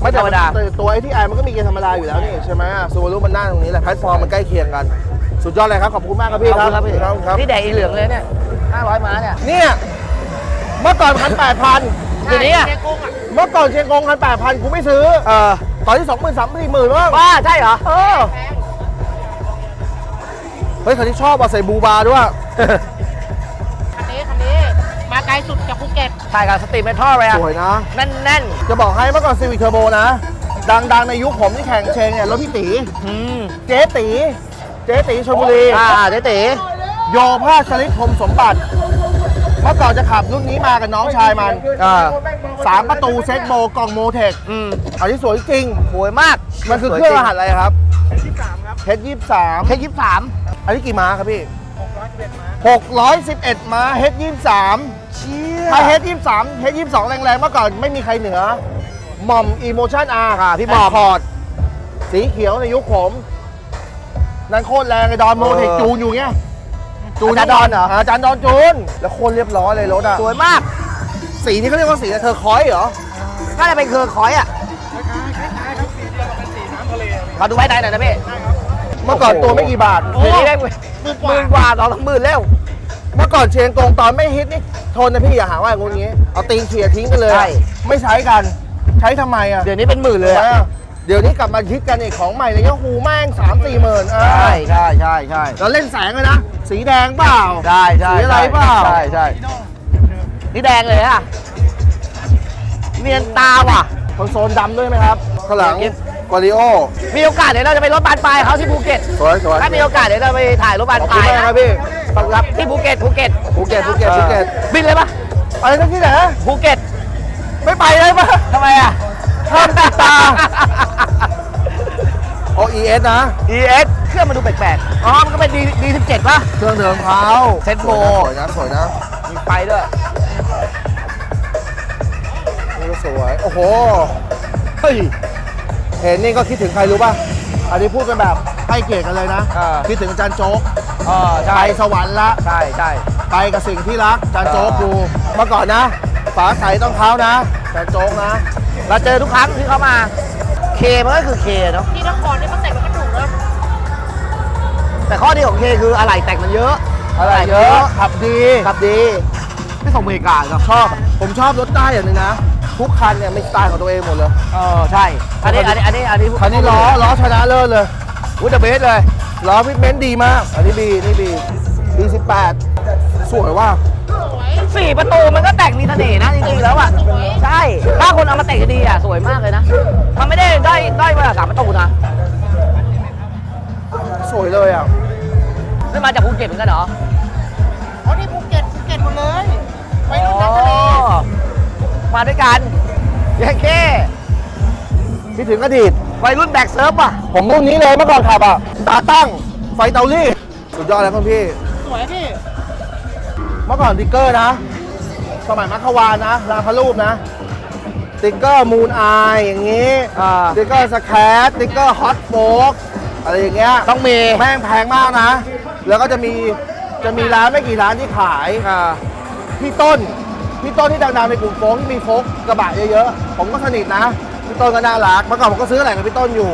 Speaker 1: ไม่
Speaker 3: ธรรมดา
Speaker 1: แต่ตัวไอที่ไอมันก็มีเกียร์ธรรมดาอยู่แล้วนี่ใช่ไหมซูบารุมันหน้าตรงนี้แหละแพลตฟอร์มมันใกล้เคียงกัน สุดยอดเลยครับ ขอบคุณมากครับพี่ครับ
Speaker 3: ขอบคุณครับพี่
Speaker 1: ครับครับ
Speaker 3: นี่แดกอีเหลืองเลยเนี่ยห้าร้อยม้าเนี่ย
Speaker 1: เนี่ยเมื่อก่อนพันแปดพัน
Speaker 3: เดี๋ยวนี้อะ
Speaker 2: เจ๊กุ้งอะ
Speaker 1: เมื่อก่อนเชียงกงพันแปดพันกูไม่ซื้อ
Speaker 3: เออ
Speaker 1: ตอนที่สองหมื่นสามสี่หมื่นว่าง
Speaker 3: ว่าใช่เหรอ
Speaker 1: เออเฮ้ยคันที่ชอบอะใส่บูบาด้วย
Speaker 2: คันนี้คันนี้มา ไกลสุดจากภูเก็ต
Speaker 3: ถ่ายกับสตรีมเมทัลเลยอะ
Speaker 1: สวยนะ
Speaker 3: แน่น
Speaker 1: จะบอกให้เมื่อก่อนซีวิ c เทอร์โบนะ ดังๆ ในยุคผมที่แข่งเชงเนี่ยรถพี่ตี
Speaker 3: ๆอืม
Speaker 1: เจ๊ตีเจ๊ตีชลบุรี
Speaker 3: อ่าเจ๊ตี
Speaker 1: โยภาสชลิตพรหมสมบัติ เมื่อก่อนจะขับรุ่นนี้มากับน้องชายมัน
Speaker 3: อ่า
Speaker 1: สามประตูเซ็ตโบกล่องโมเทค
Speaker 3: อืม
Speaker 1: อันนี้สวยจริง
Speaker 3: สวยมาก
Speaker 1: มันคือเครื่องรหัสอะไรครับ H23 ครับ
Speaker 3: แค่ยี่สิบสาม
Speaker 1: H23 อันนี้กี่ม้าครับพี่611ม้า H23
Speaker 3: เชี่ย
Speaker 1: ถ้า H23 H22 แรงๆเมื่อก่อนไม่มีใครเหนือหม่อม Emotion R
Speaker 3: ค่ะพี่หม่อม
Speaker 1: คอร์ดสีเขียวในยุคผมนั่นโคตรแรงไอ้ดอนโมเทค
Speaker 3: เออ
Speaker 1: จูนอยู่เงี้ย
Speaker 3: อาจารย์ดอนเหรอ
Speaker 1: อาจารย์ดอนจูนแล้วโคตรเรียบร้อยเลยรถอะ
Speaker 3: สวยมาก
Speaker 1: สีที่เขาเรียกว่าสีอะไรเธอคอยเหรอ
Speaker 3: น่าจะเป็นเครือคอยอะมาดูไว้ไหนหน่อยนะพี่
Speaker 1: เมื่อก่อนตัวไม่กี่บาท
Speaker 3: เดี๋ยวนี้แม่งหมื่นกว่าสองสามหมื่นแล้ว
Speaker 1: เมื่อก่อนเชียงกงตอนไม่ฮิตนี่โทนนะพี่อย่าหาว่าอย่างงี้ เอาตีนเขี่ยทิ้งกันเลย
Speaker 3: ใช่
Speaker 1: ไม่ใช้กัน ใช้ทำไมอะ
Speaker 3: เดี๋ยวนี้เป็นหมื่นเลย
Speaker 1: ทำไม
Speaker 3: อะ
Speaker 1: อะเดี๋ยวนี้กลับมาฮิตกันอีกของใหม่ในยหูแม่งสามสี่หมื่นอะ
Speaker 3: ใช่ใช่ใช่ใช่
Speaker 1: แล้วเล่นแสงเลยนะ สีแดงเปล่า
Speaker 3: ใช่ใช่
Speaker 1: สีอะไรเปล่า
Speaker 3: ใช่ใช่นี่แดงเลยอะเนียนตาว่ะ
Speaker 1: คอนโซลดำด้วยไหมครับข้างหลัง
Speaker 3: เก็บ
Speaker 1: กวาริโอ
Speaker 3: มีโอกาสเดี๋ยวเราจะไปรถบานปลายเขาที่ภูเก็ต
Speaker 1: สวยสวย
Speaker 3: ถ้ามีโอกาสเดี๋ยวเราไปถ่ายรถบาน
Speaker 1: ขอบ
Speaker 3: ป
Speaker 1: คุ
Speaker 3: ลา
Speaker 1: ณ
Speaker 3: ย
Speaker 1: มาก
Speaker 3: นะ ครับ
Speaker 1: พี่
Speaker 3: ขอบคุณครับที่ภูเก็ตภูเก็ต
Speaker 1: ภูเก็ตภูเก็ตภูเก็ต
Speaker 3: บินเลยปะ
Speaker 1: อะไรทั้งที่ไหน
Speaker 3: ภูเก็ต
Speaker 1: ไม่ไปเลยปะ
Speaker 3: ทำไมอะ
Speaker 1: ห้ามติดตาโอเอสนะ
Speaker 3: ES เครื่องมันดูแปลกๆอ๋อ มันก็เป็น D D17 ป่ะ
Speaker 1: เครื่องเดิมเท้า
Speaker 3: เซ็ตโบ
Speaker 1: สวยนะสวยนะ
Speaker 3: มีไฟด้วย
Speaker 1: นี่ก็สวย โอ้โห เฮ้ย เห็นนี่ก็คิดถึงใครรู้ป่ะ อันนี้พูดกันแบบให้เกียรติกันเลยนะ
Speaker 3: อ่า
Speaker 1: คิดถึงอาจารย์โจ๊ก
Speaker 3: อ๋อ
Speaker 1: ไป
Speaker 3: ใช่
Speaker 1: สวรรค์ละ
Speaker 3: ใช่ใช่
Speaker 1: ไปกับสิ่งที่รักอาจารย์โจ๊ก
Speaker 3: อ่า
Speaker 1: ดูเมื่อก่อนนะ ฝาใสต้องเท้านะอาจารย์โจ๊กนะ
Speaker 3: เราเจอทุกครั้งที่เขามา K มันก็คือ K เนาะ
Speaker 2: ที่นครนี่เขาแต่งมันก็ถูกแล้ว
Speaker 3: แต่ข้อดีของ K คืออะไรแต่งมันเยอะ
Speaker 1: อะไรเยอะ ขับดี
Speaker 3: ขับดี ไม่ส่งอเมริกาครับ
Speaker 1: ชอบ ผมชอบรถใต้อย่างหนึงนะ ทุกคันเนี่ยมีสไตล์ของตัวเองหมดเลย
Speaker 3: เออใช่ อันนี้อันนี้อันนี้อันนี้
Speaker 1: คันนี้ล้อล้อชนะเลิศเลย
Speaker 3: วุ้ดเบสเลย
Speaker 1: ล้อฟิตเมนต์ดีมาก อันนี้บีนี่บีบีสิบแปดสวยว่า
Speaker 2: สวย
Speaker 3: สี่ประตูมันก็แต่งมีเสน่ห์นะจริงๆแล้วอะใช่ถ้าคนเอามาแต่งดีอะสวยมากเลยนะมันไม่ได้ได้ได้มาสามประตูนะ
Speaker 1: สวยเลยอะ
Speaker 3: ไม่มาจากภูเก็ตเหมือนกันเหรอ
Speaker 2: อ๋อที่ภูเก็ตภูเก็ตหมดเลยไปรุ่นนั้นทะเล
Speaker 3: อ๋อ มาด้วยกันยังแค่
Speaker 1: คิดถึงอดีต
Speaker 3: วัยรุ่นแบกเซิร์ฟอะ
Speaker 1: ผมรุ่นนี้เลยเมื่อก่อนขับอะตาตั้งไฟเตารีดสุดยอดเลยคุณพี่
Speaker 2: สวยพี่
Speaker 1: เมื่อก่อนติ๊กเกอร์นะ สมัยมัคควานนะรางพระรูปนะ ติ๊กเกอร์มูนอายอย่างงี้
Speaker 3: อ่า
Speaker 1: ติ๊กเกอร์สแครติ๊กเกอร์ฮอตโฟกอะไรอย่างเงี้ย
Speaker 3: ต้องมี
Speaker 1: แม่งแพงมากนะ แล้วก็จะมีจะมีร้านไม่กี่ร้านที่ขาย
Speaker 3: อ่า
Speaker 1: พี่ต้น พี่ต้นที่ดังๆในกลุ่มโฟกที่มีโฟกกระบะเยอะๆ ผมก็สนิทนะ พี่ต้นก็น่ารักเมื่อก่อนผมก็ซื้ออะไรกับพี่ต้นอยู่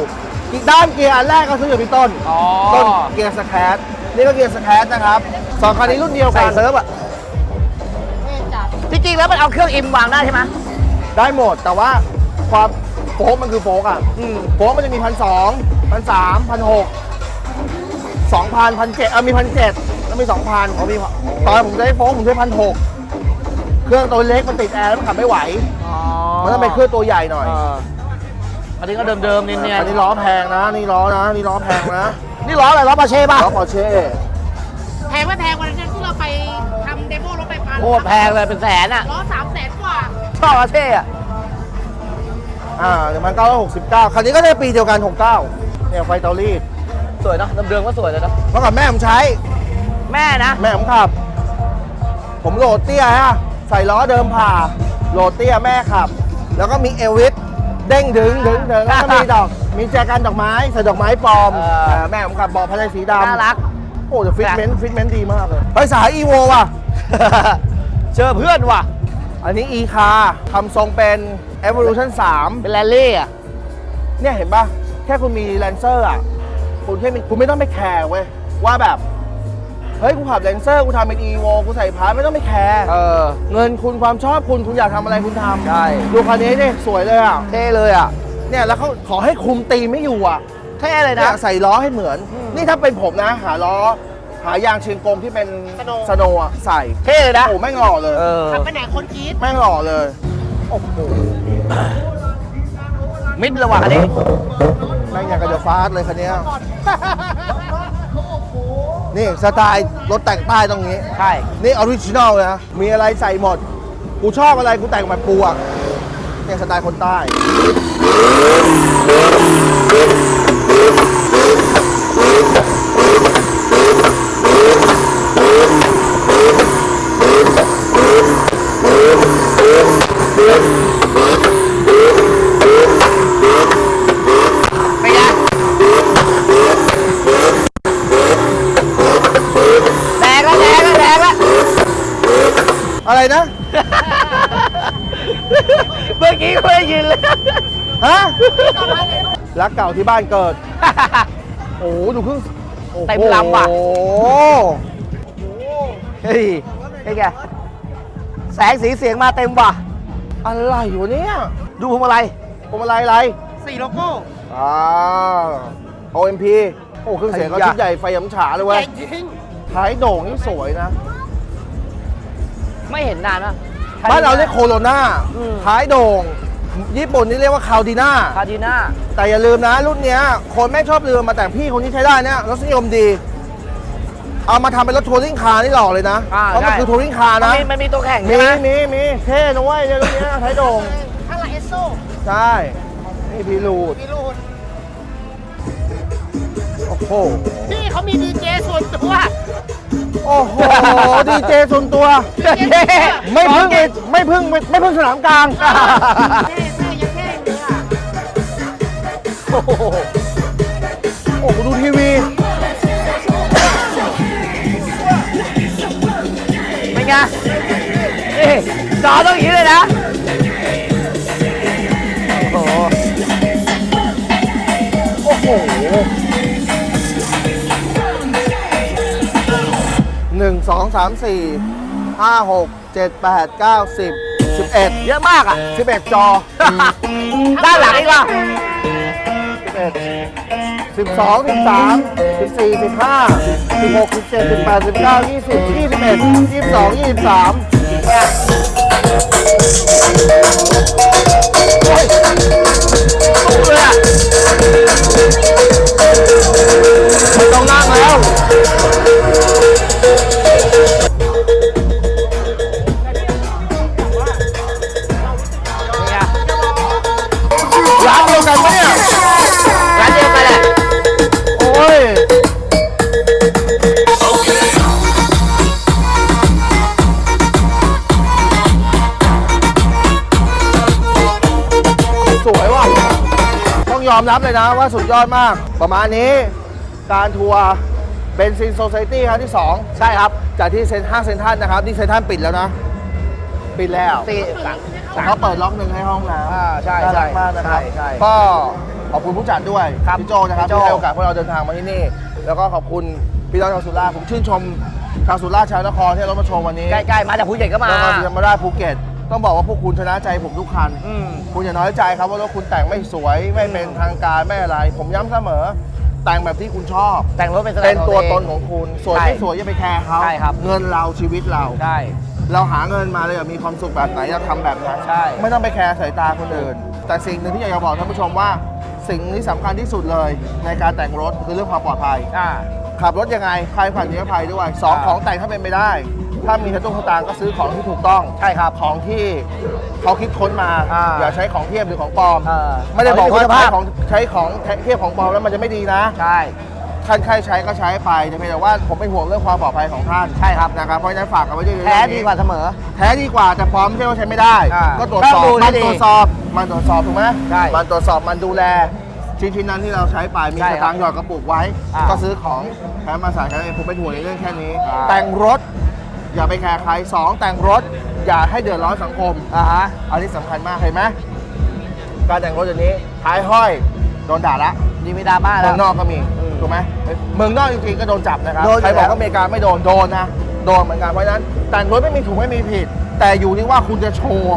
Speaker 1: อีกด้านเกียร์อันแรกก็ซื้อกับพี่ต้น
Speaker 3: อ๋อ
Speaker 1: ต้นเกียร์สแครนี่ก็เกียร์สแครนะครับสองคันนี้รุ่นเดียวกั
Speaker 3: ใส่
Speaker 1: น
Speaker 3: เซิร์ฟอะจริงๆแล้วมันเอาเครื่องอิมวางได้ใช่ไหม
Speaker 1: ได้หมดแต่ว่าความโฟกมันคือโฟกอะโฟกมันจะมีพันสองพันสามพันหกสองพันพันเจ็ดเออมีพันเจ็ดแล้วมีสองพันเขามีตอนผมใช้โฟกผมใช้พันหก เครื่องตัวเล็กมันติดแอร์แล้วมันขับไม่ไหวมันต้องเป็นเครื่องตัวใหญ่หน่อย
Speaker 3: เอันนี้ก็เดิมๆเนียน
Speaker 1: อันนี้ล้อแพงนะ นี่ล้อนะ นี่ล้อแพงนะ
Speaker 3: ๆนี่ล้ออะไรล้อปาเช่ป่ะ
Speaker 1: ล้อปอร์เช่
Speaker 6: แพงไม่แพงวันนั้นที่เราไปทำเดโมรถไฟฟ้า
Speaker 3: โคตรแพงเลยเป็นแสนอะ
Speaker 6: ล้อสามแสนกว่า
Speaker 3: ชอบปาเช่อะ
Speaker 1: อ่าหนึ่งพันเก้าร้อยหกสิบเก้าคันนี้ก็ได้ปีเดียวกันหกเก้าเนี่ยไฟเตารีด
Speaker 3: สวยเนอะเดิมๆก็สวยเลยเนอะ
Speaker 1: เมื่อก่อนแม่ผมใช้
Speaker 3: แม่นะ
Speaker 1: แม่ผมขับ ผมโหลดเตี้ยฮะ ใส่ล้อเดิมผ่าโหลดเตี้ยแม่ขับ แล้วก็มีเอลวิสเด้งถึงถึงถึงแล้วก็มีดอก มีแจกันดอกไม้ใส่ดอกไม้ปลอม
Speaker 3: เออ
Speaker 1: เออแม่ผมขับบอกภายในสีดำ
Speaker 3: น่ารัก
Speaker 1: โอ้แต่ฟิตเมนต์ฟิตเมนต์ดีมากเลยไปสายอีโวว่ะ
Speaker 3: เจอเพื่อนว่ะ
Speaker 1: อันนี้ e คาทำทรงเป็น evolution 3
Speaker 3: เป็นแรลลี่อะ
Speaker 1: เนี่ยเห็นปะแค่คุณมีแลนเซอร์อะ คุณแค่มีคุณไม่ต้องไปแคร์เว้ย ว่าแบบ เฮ้ยกูขับแลนเซอร์กูทำเป็น e v o กูใส่พาร์ทไม่ต้องไปแคร์
Speaker 3: เออ
Speaker 1: เงินคุณความชอบคุณคุณอยากทำอะไรคุณทำ
Speaker 3: ใช่
Speaker 1: ดูคันนี้ดิสวยเลยอะ
Speaker 3: เท่เลยอะ
Speaker 1: เนี่ยแล้วเขาขอให้คุมตีไม่อยู่อะ
Speaker 3: เท่เลย
Speaker 1: เนี่
Speaker 3: นะ
Speaker 1: ยใส่ล้อให้เหมือน นี่ถ้าเป็นผมนะหาล้อ หายางเชียงกงที่เป็นสโนว์อะใส่
Speaker 3: เท่เลยนะ
Speaker 1: โอ้แม่งหล่อเลย
Speaker 3: เออ
Speaker 6: ขับไปไหนคนกรีด
Speaker 1: แม่งหล่อเลยโอ้โห
Speaker 3: มิดเลยว่ะอันนี้
Speaker 1: แม่งอย่างกับเดอะฟาสเลยคันเนี้ย นี่สไตล์รถแต่งใต้ตรงนี้
Speaker 3: ใช่
Speaker 1: นี่ออริจินอลเลยนะ มีอะไรใส่หมด กูชอบอะไรกูแต่งแบบกูอะเนี่ยสไตล์คนใต้
Speaker 3: เป็นไงแดงแล้วแดงแล้วแดงแล้ว
Speaker 1: อะไรนะ
Speaker 3: เมื่อกี้ไม่ได้ยินเลย
Speaker 1: ฮะ รักเก่าที่บ้านเกิด โอ้โหดูเครื่องโอ้โห
Speaker 3: เต็มลำว่ะเฮ้ยไอ้แกแสงสีเสียงมาเต็มว่ะ
Speaker 1: อะไรอยู่เนี่ย
Speaker 3: ดูพวงมาลัย
Speaker 1: ผมอะไรอะไร
Speaker 6: สี่โลโก้
Speaker 1: อ่า OMP โอ้เครื่องเสียงก็
Speaker 3: ไอ้ยะ
Speaker 1: ชุดใหญ่ไฟยำฉาเลย
Speaker 6: ให
Speaker 1: เว้
Speaker 6: ญ่
Speaker 1: ย
Speaker 6: จริง
Speaker 1: ท้ายโด่งนี่สวยนะ
Speaker 3: ไม่เห็นนานนะ
Speaker 1: บ้านเราเรียกโคโรนา
Speaker 3: อืม
Speaker 1: ท้ายโด่ง ญี่ปุ่นนี่เรียกว่าคาวดีน่า
Speaker 3: คาร์ดิน่า
Speaker 1: แต่อย่าลืมนะ รุ่นเนี้ยคนแม่งชอบลืมมาแต่พี่คนนี้ใช้ได้เนี่ยรสนิยมดี เอามาทำเป็นรถทัวริงคาร์นี่หล่อเลยนะ
Speaker 3: อ่า
Speaker 1: เพราะมัน
Speaker 3: ใช่
Speaker 1: คือทัวริงคาร์
Speaker 3: มัน
Speaker 1: นะ
Speaker 3: มีมันมีตัวแข่ง
Speaker 1: มี
Speaker 3: ใช่ไหม
Speaker 1: มีมีเท่นะเว้ยเนี่ยรุ่นเนี้ยท้ายโด่ง
Speaker 6: ๆข้างหลังเอสโซ
Speaker 1: ใช่นี่พีรูด
Speaker 6: มีรูน
Speaker 1: โอ้โห
Speaker 6: พี่เขามีดีเจส่วนตัว
Speaker 1: โอ้โห ดีเจส่วนตัว ไม่พึ่งไม่พึ่งไม่พึ่งสนามกลาง
Speaker 6: เท่เท่ยังเท่อยู่เลยอะ
Speaker 1: โอ้โหโอ้โหดูทีวี
Speaker 3: เป็นไงนี่จอต้องอย่างนี้เลยนะ โอ้โห
Speaker 1: โอ้โห หนึ่งสองสามสี่ห้าหกเจ็ดแปดเก้าสิบสิบเอ็ด
Speaker 3: เยอะมากอะ
Speaker 1: สิบเอ็ดจอ
Speaker 3: ด้านหลังอีกว่ะ
Speaker 1: สิบเอ็ดสิบสองสิบสามสิบสี่สิบห้าสิบหกสิบเจ็ดสิบแปดสิบเก้ายี่สิบยี่สิบเอ็ดยี่สิบสองยี่สิบสามไม่ต้องนั่งแล้ว องยอมรับเลยนะว่าสุดยอดมาก ประมาณนี้การทัวร์เบนซินโซซ i ตี้ครั้งที่ 2 ใช่ครับ จากที่เซ็นห้างเซ็นทรัลนะครับ นี่เซ็นทรัลปิดแล้วนะ ปิดแล้ว
Speaker 3: สี่สามสาม
Speaker 1: เขาเปิดล็อกหนึ่งให้ห้องน้ำ
Speaker 3: อ่าใช่
Speaker 1: น่ารัก
Speaker 3: ใช่
Speaker 1: มากนะครับ
Speaker 3: ใช่ใช่
Speaker 1: ก็ขอบคุณผู้จัดด้วย
Speaker 3: ครับ
Speaker 1: พี่โจนะครับ
Speaker 3: พี่โจ
Speaker 1: ที่ให้โอกาสพวกเราเดินทางมาที่นี่ แล้วก็ขอบคุณพี่น้องชาวสุราษฎร์ผมชื่นชมชาวสุราษฎร์ชาวนครที่ให้รถมาโชว์วันนี้
Speaker 3: ใกล้ๆมาจากภูเก็ตก็มา
Speaker 1: แล้วก็ธรรมราชภูเก็ต ต้องบอกว่าพวกคุณชนะใจผมทุกคัน
Speaker 3: อืม
Speaker 1: คุณอย่าน้อยใจครับว่ารถคุณแต่งไม่สวยไม่เป็นทางการไม่อะไร ผมย้ำเสมอ แต่งแบบที่คุณชอบ
Speaker 3: แต่งรถเป็นสไต
Speaker 1: เป็น
Speaker 3: ล์
Speaker 1: ตัวตน
Speaker 3: ข
Speaker 1: ข
Speaker 3: อ
Speaker 1: องงคุณ สวย
Speaker 3: ใช่
Speaker 1: ไม่สวยอย่าไปแคร์เขา
Speaker 3: ใช่ครับ
Speaker 1: เงินเราชีวิตเรา
Speaker 3: ใช่
Speaker 1: เราหาเงินมาเลยอยากมีความสุขแบบไหนเราทำแบบนั้น
Speaker 3: ใช่
Speaker 1: ไม่ต้องไปแคร์สายตาคนอื่น แต่สิ่งหนึ่งที่อยากจะบอกท่านผู้ชมว่า สิ่งที่สำคัญที่สุดเลยในการแต่งรถคือเรื่องความปลอดภัย
Speaker 3: อ่า
Speaker 1: ขับรถยังไงใครผ่านนิรภัยด้วยสอง
Speaker 3: อ่า
Speaker 1: ของแต่งถ้าเป็นไปได้ ถ้ามีกระตุ้งกระตางก็ซื้อของที่ถูกต้อง
Speaker 3: ใช่ครับ
Speaker 1: ของที่เขาคิดค้นมา
Speaker 3: อ่า
Speaker 1: อย่าใช้ของเทียบหรือของปลอม
Speaker 3: เออ
Speaker 1: ไม่ได้บอกว่า
Speaker 3: คุณภา
Speaker 1: ใช้
Speaker 3: พ
Speaker 1: ของใช้ของเทียบของปลอมแล้วมันจะไม่ดีนะ
Speaker 3: ใช่
Speaker 1: ท่านใครใช้ก็ใช้ไปแต่เพียงแต่ว่าผมเป็นห่วงเรื่องความปลอดภัยของท่าน
Speaker 3: ใช่ครับ
Speaker 1: นะครับเพราะฉะนั้นฝากกันไว้ด้วย
Speaker 3: แท้ดีกว่าเสมอ
Speaker 1: แท้ดีกว่าแต่ปลอมไม่ใช่ว่าใช้ไม่ได้
Speaker 3: อ่า
Speaker 1: ก็ตรวจสอบ
Speaker 3: ต้องดูให้
Speaker 1: มัน
Speaker 3: ดี
Speaker 1: ตรวจสอบมันตรวจสอบถูกไหม
Speaker 3: ใช่
Speaker 1: มันตรวจสอบมันดูแลชิ้นชิ้นนั้นที่เราใช้ไปมี
Speaker 3: ใช่
Speaker 1: ส
Speaker 3: ครับ
Speaker 1: ตางค์หยอดกระปุกไว้
Speaker 3: อ่า
Speaker 1: ก็ซื้อของแถมมาใส่กันเองผมเป็นห่วงในเรื่องแค่นี้
Speaker 3: อ่า
Speaker 1: แต่งรถ อย่าไปแคร์ใครสองแต่งรถ อย่าให้เดือดร้อนสังคม
Speaker 3: อ่าฮะ
Speaker 1: อันนี้สำคัญมากเห็นไหมการแต่งรถอย่างนี้ท้ายห้อยโดนด่าละ
Speaker 3: นี่มีดราม่าแล้
Speaker 1: เมื
Speaker 3: ว
Speaker 1: องนอกก็มี
Speaker 3: อืม
Speaker 1: ถูกไหมเมืองนอกจริงๆก็โดนจับนะครับ
Speaker 3: โดนอยู่
Speaker 1: ใครบอก
Speaker 3: แล้ว
Speaker 1: ว่าอเมริกาไม่โดนโดนนะโดนเหมือนกันเพราะฉะนั้นแต่งรถไม่มีถูกไม่มีผิด แต่อยู่ที่ว่าคุณจะโชว์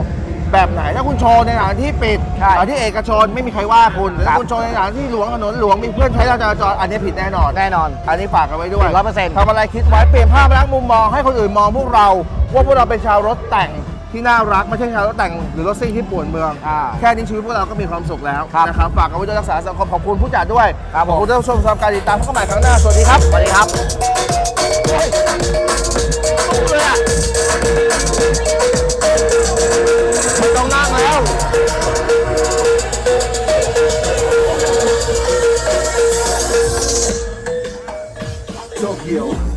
Speaker 1: แบบไหน ถ้าคุณโชว์ในสถานที่ปิด
Speaker 3: ใช่
Speaker 1: สถานที่เอกชนไม่มีใครว่าคุณแต่
Speaker 3: ครั
Speaker 1: ถ้า
Speaker 3: บ
Speaker 1: คุณโชว์ในสถานที่หลวงถนนหลวงมีเพื่อนใช้จราจรอันนี้ผิดแน่นอน
Speaker 3: แน่นอน
Speaker 1: อันนี้ฝากกันไว้ด้วย
Speaker 3: 100%
Speaker 1: ทำอะไรคิดไว้เปลี่ยนภาพลักษณ์มุมมองให้คนอื่นมองพวกเรา ว่าพวกเราเป็นชาวรถแต่งที่น่ารักไม่ใช่ชาวรถแต่งหรือรถซิ่งที่ป่วนเมือง
Speaker 3: อ่า
Speaker 1: แค่นี้ชีวิตพวกเราก็มีความสุขแล้ว
Speaker 3: ครับ
Speaker 1: นะครับฝากกันไว้ด้วยรักษาสังคมขอบคุณผู้จัดด้วย
Speaker 3: ครับ
Speaker 1: ขอบ
Speaker 3: ผม
Speaker 1: คุณท่านผู้ชมสำหรับการติดตามพบกันใหม่ครั้งหน้าสวัสดีครับ
Speaker 3: สวัสดีครับ
Speaker 1: ไม่ต้องนั่งแล้ว
Speaker 4: Tokyo.